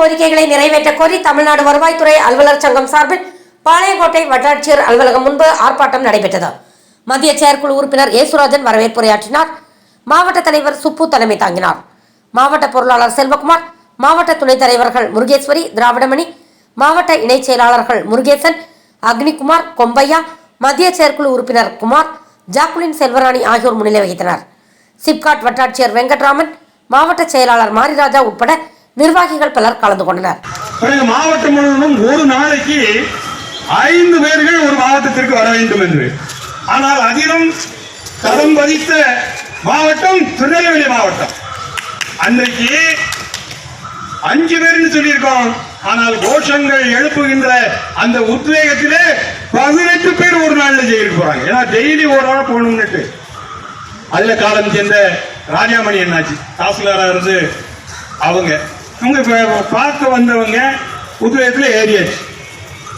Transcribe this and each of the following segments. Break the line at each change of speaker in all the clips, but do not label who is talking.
கோரிக்கைகளை நிறைவேற்ற கோரி தமிழ்நாடு வருவாய்த்துறை அலுவலர் சங்கம் சார்பில் பாளையங்கோட்டை வட்டாட்சியர் அலுவலகம் முன்பு ஆர்ப்பாட்டம் நடைபெற்றது. மத்திய செயற்குழு உறுப்பினர் ஏசுராஜன் வரவேற்புரையாற்றினார். மாவட்ட தலைவர் சுப்பு தலைமை தாங்கினார். மாவட்ட பொருளாளர் செல்வகுமார் மாவட்ட துணைத் தலைவர்கள் முருகேஸ்வரி திராவிடமணி மாவட்ட இணைச் செயலாளர்கள் முருகேசன் அக்னிகுமார் கொம்பையா மத்திய செயற்குழு உறுப்பினர் குமார் ஜாக்குலின் செல்வராணி ஆகியோர் முன்னிலை வகித்தனர். சிப்காட் வட்டாட்சியர் வெங்கட்ராமன் மாவட்ட செயலாளர் மாரிராஜா உட்பட நிர்வாகிகள் பலர் கலந்து கொண்டனர்.
மாவட்டம் முழுவதும் ஒரு நாளைக்கு ஐந்து பேர்கள் ஒரு மாவட்டத்திற்கு வர வேண்டும் என்று. ஆனால் அதிலும் தடம் பதித்த மாவட்டம் திருநெல்வேலி மாவட்டம். அன்றைக்கு அஞ்சு பேர்னு சொல்லியிருக்கோம். ஆனால் கோஷங்கள் எழுப்புகின்ற அந்த உத்வேகத்திலே பதினெட்டு பேர் ஒரு நாள்ல ஜெயிலுக்கு போறாங்க. ஏன்னா டெய்லி ஒரு நாள் போகணும்னுட்டு அதுல காலம் சேர்ந்த ராஜாமணி என்னாச்சு? தாசில்தாரா இருந்து அவங்க. அவங்க பார்த்து பார்க்க வந்தவங்க உத்வேகத்தில் ஏறியாச்சு.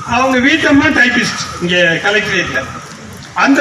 அவங்க வீட்டம்மா டைபிஸ்ட் இங்கே கலெக்டரேட்டில் அந்த